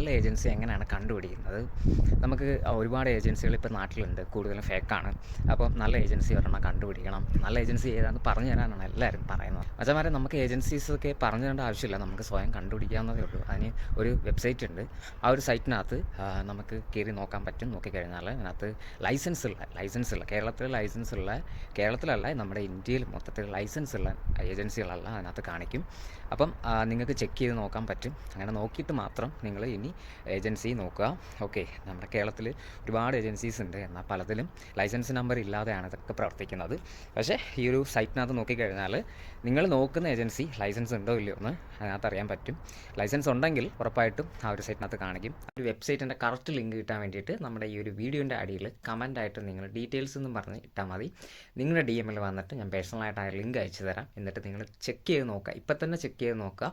നല്ല ഏജൻസി എങ്ങനെയാണ് കണ്ടുപിടിക്കുന്നത്? നമുക്ക് ഒരുപാട് ഏജൻസികൾ ഇപ്പോൾ നാട്ടിലുണ്ട്. കൂടുതലും ഫേക്കാണ് അപ്പോൾ നല്ല ഏജൻസി ഒരെണ്ണം കണ്ടുപിടിക്കണം. നല്ല ഏജൻസി ഏതാണെന്ന് പറഞ്ഞു തരാനാണ് എല്ലാവരും പറയുന്നത്. അച്ഛന്മാരെ നമുക്ക് ഏജൻസീസൊക്കെ പറഞ്ഞു തരേണ്ട ആവശ്യമില്ല. നമുക്ക് സ്വയം കണ്ടുപിടിക്കാവുന്നതേ ഉള്ളൂ. അതിന് ഒരു വെബ്സൈറ്റ് ഉണ്ട്. ആ ഒരു സൈറ്റിനകത്ത് നമുക്ക് കയറി നോക്കാൻ പറ്റും. നോക്കിക്കഴിഞ്ഞാൽ അതിനകത്ത് ലൈസൻസ് ഉള്ള ലൈസൻസ് ഉള്ള കേരളത്തിൽ ലൈസൻസ് ഉള്ള കേരളത്തിലല്ല നമ്മുടെ ഇന്ത്യയിൽ മൊത്തത്തിൽ ലൈസൻസ് ഉള്ള ഏജൻസികളല്ല അതിനകത്ത് കാണിക്കും. അപ്പം നിങ്ങൾക്ക് ചെക്ക് ചെയ്ത് നോക്കാൻ പറ്റും. അങ്ങനെ നോക്കിയിട്ട് മാത്രം നിങ്ങൾ ഇനി ഏജൻസി നോക്കുക. ഓക്കെ നമ്മുടെ കേരളത്തിൽ ഒരുപാട് ഏജൻസീസ് ഉണ്ട്. എന്നാൽ പലതിലും ലൈസൻസ് നമ്പർ ഇല്ലാതെയാണ് ഇതൊക്കെ പ്രവർത്തിക്കുന്നത്. പക്ഷേ ഈ ഒരു സൈറ്റിനകത്ത് നോക്കിക്കഴിഞ്ഞാൽ നിങ്ങൾ നോക്കുന്ന ഏജൻസി ലൈസൻസ് ഉണ്ടോ ഇല്ലയോ എന്ന് അതിനകത്ത് അറിയാൻ പറ്റും. ലൈസൻസ് ഉണ്ടെങ്കിൽ ഉറപ്പായിട്ടും ആ ഒരു സൈറ്റിനകത്ത് കാണിക്കും. ഒരു വെബ്സൈറ്റിന്റെ കറക്റ്റ് ലിങ്ക് കിട്ടാൻ വേണ്ടിയിട്ട് നമ്മുടെ ഈ ഒരു വീഡിയോന്റെ അടിയിൽ കമന്റായിട്ട് നിങ്ങൾ ഡീറ്റെയിൽസ് എന്നും പറഞ്ഞ് ഇട്ടാൽ മതി. നിങ്ങളുടെ ഡി എമ്മിൽ വന്നിട്ട് ഞാൻ പേഴ്സണലായിട്ട് ആ ലിങ്ക് അയച്ചു തരാം. എന്നിട്ട് നിങ്ങൾ ചെക്ക് ചെയ്ത് നോക്കുക. ഇപ്പം തന്നെ ചെക്ക് ചെയ്ത് നോക്കുക.